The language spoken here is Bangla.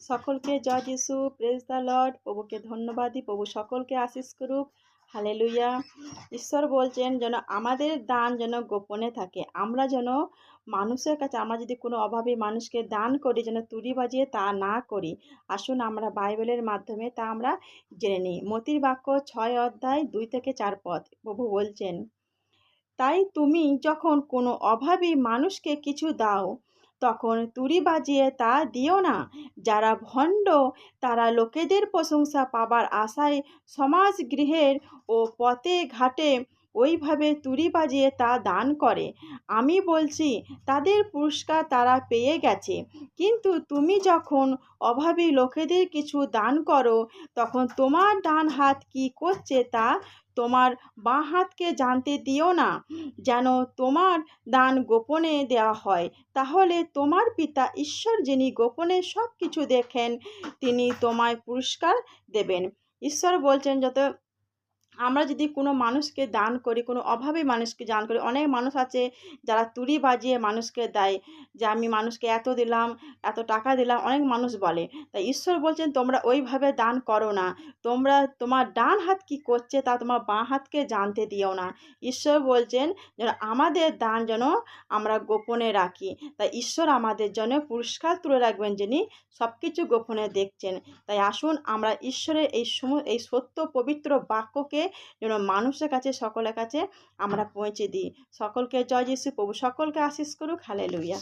সকলকে জয় যিশু প্রেজ দ্য লর্ড প্রভুকে ধন্যবাদ দিই, প্রভু সকলকে আশিস করুক হালে লুইয়া ঈশ্বর বলছেন যেন আমাদের দান যেন গোপনে থাকে, আমরা যেন মানুষের কাছে, আমরা যদি কোনো অভাবী মানুষকে দান করি, যেন তুড়ি বাজিয়ে তা না করি, আসুন আমরা বাইবেলের মাধ্যমে তা আমরা জেনে নিই। মতির বাক্য ছয় অধ্যায় দুই থেকে চার পথ, প্রভু বলছেন, তাই তুমি যখন কোনো অভাবী মানুষকে কিছু দাও তখন তুড়ি বাজিয়ে তা দিও না। যারা ভণ্ড, তারা লোকেদের প্রশংসা পাবার আশায় সমাজ গৃহের ও পথে ঘাটে ওইভাবে তুড়ি বাজিয়ে তা দান করে। আমি বলছি, তাদের পুরস্কার তারা পেয়ে গেছে। কিন্তু তুমি যখন অভাবী লোকেদের কিছু দান করো, তখন তোমার ডান হাত কি করছে তা তোমার বাঁ হাতকে জানতে দিও না। যেন তোমার দান গোপনে দেওয়া হয়। তাহলে তোমার পিতা ঈশ্বর যিনি গোপনে সব কিছু দেখেন, তিনি তোমায় পুরস্কার দেবেন। ঈশ্বর বলছেন, যত আমরা যদি কোনো মানুষকে দান করি, কোনো অভাবী মানুষকে দান করি, অনেক মানুষ আছে যারা তুড়ি বাজিয়ে মানুষকে দেয় যে আমি মানুষকে এত দিলাম, এত টাকা দিলাম, অনেক মানুষ বলে। তাই ঈশ্বর বলছেন, তোমরা ওইভাবে দান করো না। তোমরা তোমার ডান হাত কি করছে তা তোমার বাঁ হাতকে জানতে দিও না। ঈশ্বর বলছেন, যেন আমাদের দান যেন আমরা গোপনে রাখি। তাই ঈশ্বর আমাদের জন্য পুরস্কার তুলে রাখবেন যিনি সব কিছু গোপনে দেখছেন। তাই আসুন, আমরা ঈশ্বরের এই সম, এই সত্য পবিত্র বাক্যকে যেন মানুষের কাছে, সকলের কাছে আমরা পৌঁছে দিই। সকলকে জয় যিশু প্রভু, সকলকে আশিস করুক হালে লুইয়া